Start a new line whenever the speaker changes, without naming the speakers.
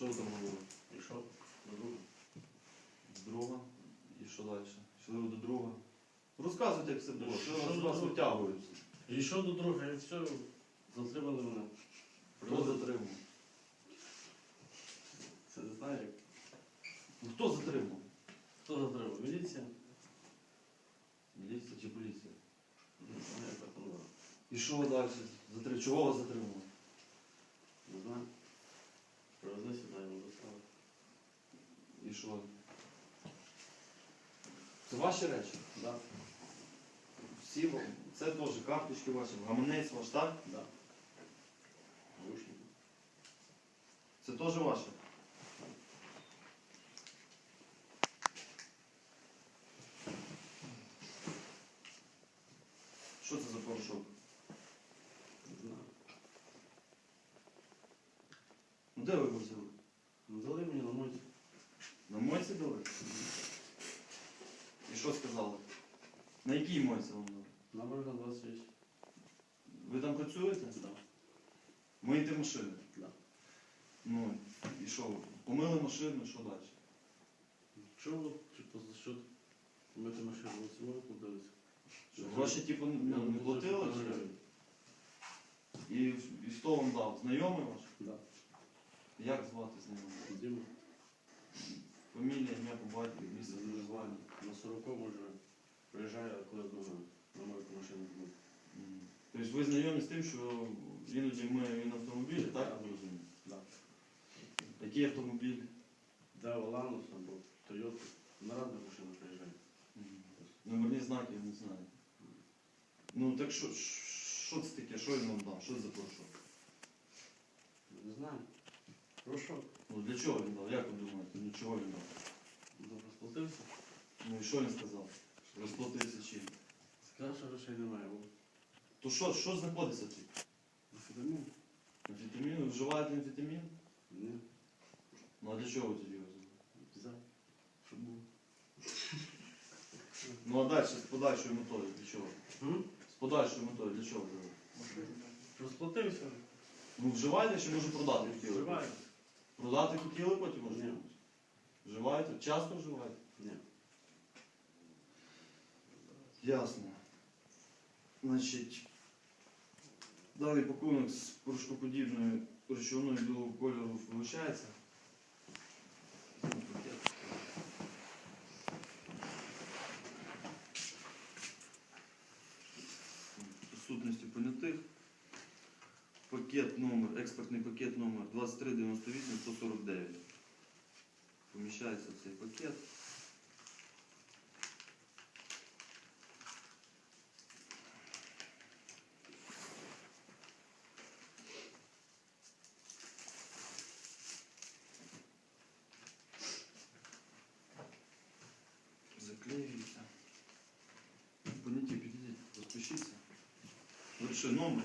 Що ви там робили?
Пішов до друга.
З друга. І що далі? Йшли ви до друга. Розказуйте, як все було. Що
Що
вас-
до
вас
друга?
витягують?
Йшов до друга і все, затримали мене.
Хто затримав?
Це не знаю, як.
Ну хто затримав?
Хто затримав? Міліція?
Міліція чи поліція?
Не знаю, як так воно.
І що далі? Затри... Чого вас затримали? І? Це ваші речі?
Да,
Всі вам? Це теж карточки ваші, гаманець ваш, так?
да.
Це теж ваше? Що це за порошок?
Не знаю.
Ну де ви його взяли?
Ну, дали мені на мойці.
На дали? І що сказали? На якій мойці вам дали?
На 26.
Ви там працюєте?
Да.
Миєте машини?
Да.
Ну, і що? Помили машину, що далі?
Чого? Чи поза счет? Мити машину, ось можна подивитися.
Гроші, типу, ну, не платили? чи? І, і хто вам дав? Знайомий ваш?
Да.
Як звати знайомий?
Діма.
Фамілія, ім'я, по батькові, місце проживання.
На 40 може приїжджає, коли знову на мою машину буде.
Мгм. Тобто ви знайомі з тим, що іноді миє він автомобілі, так?
Так.
Розумію?
Да.
Який автомобіль?
Де Ланус або Тойота. На разні машини приїжджає.
Номерні знаки я не знаю. Ну так що, що це таке? Що він вам дав? Що це за порошок?
Не знаю. Прошу.
Ну для чого він дав? Як ви думаєте? Ну чого він дав?
Ну, розплатився.
Ну і що він сказав? Розплатився чим?
Сказав, що грошей немає. О,
То що, що знаходиться тут?
Амфетамін?
Амфетамін? Ви вживаєте амфетамін?
Ні.
Ну а для чого ви тоді його взяли?
Взяв. Щоб було.
Ну а далі з подальшою метою для чого?
М?
З подальшою метою для чого взяли?
Розплатився.
Ну вживаєте чи може продати хотіли?
Вживаю.
Продати хотіли потім?
Ні.
Вживаєте? Часто вживаєте?
Ні.
Ясно. Значить, даний пакунок з порошкоподібною речовиною білого кольору вилучається. Присутності понятих. Пакет номер, експортний пакет номер 2398 149. Поміщається в цей пакет. Заклеюється. Поняті, підійдіть, розпишіться. Лише номер.